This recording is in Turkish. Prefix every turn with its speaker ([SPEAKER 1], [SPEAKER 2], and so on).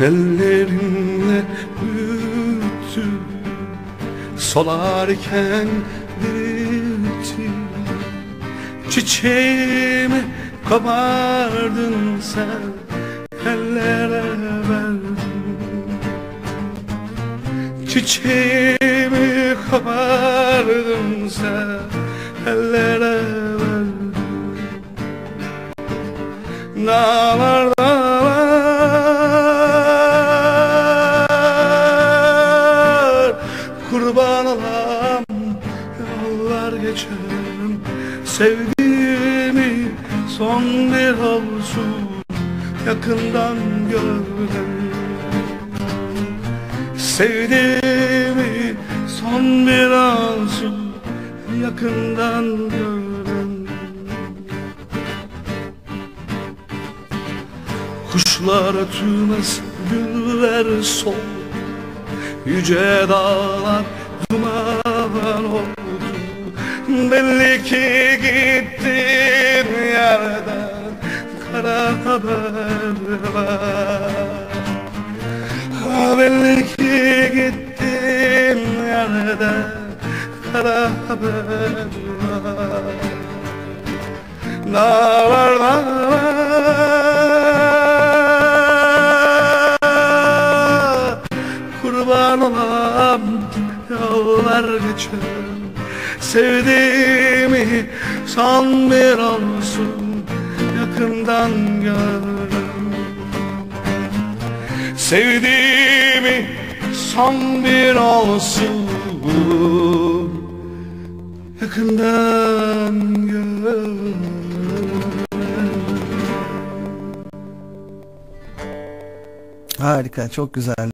[SPEAKER 1] Ellerinle büyüttü Solarken büyüttü Çiçeğimi kabardın sen Ellere verdin. Çiçeğimi kabardın sen Ellere verdin. Dağlar Kurban olam. Yollar geçerim Sevdiğimi son bir olsun Yakından gördüm. Sevdiğimi son bir olsun Yakından gördüm. Kuşlar ötmez, güller sol Yüce dağlar duman oldu. Belli ki gittin yerden. Kara haber var. Ah, Belli ki gittin yerden. Kara haber var. Dağlar Kurban olam yollar geçer. Sevdiğimi son bir olsun Yakından görürüm. Sevdiğimi son bir olsun Yakından görürüm.
[SPEAKER 2] Harika, çok güzel.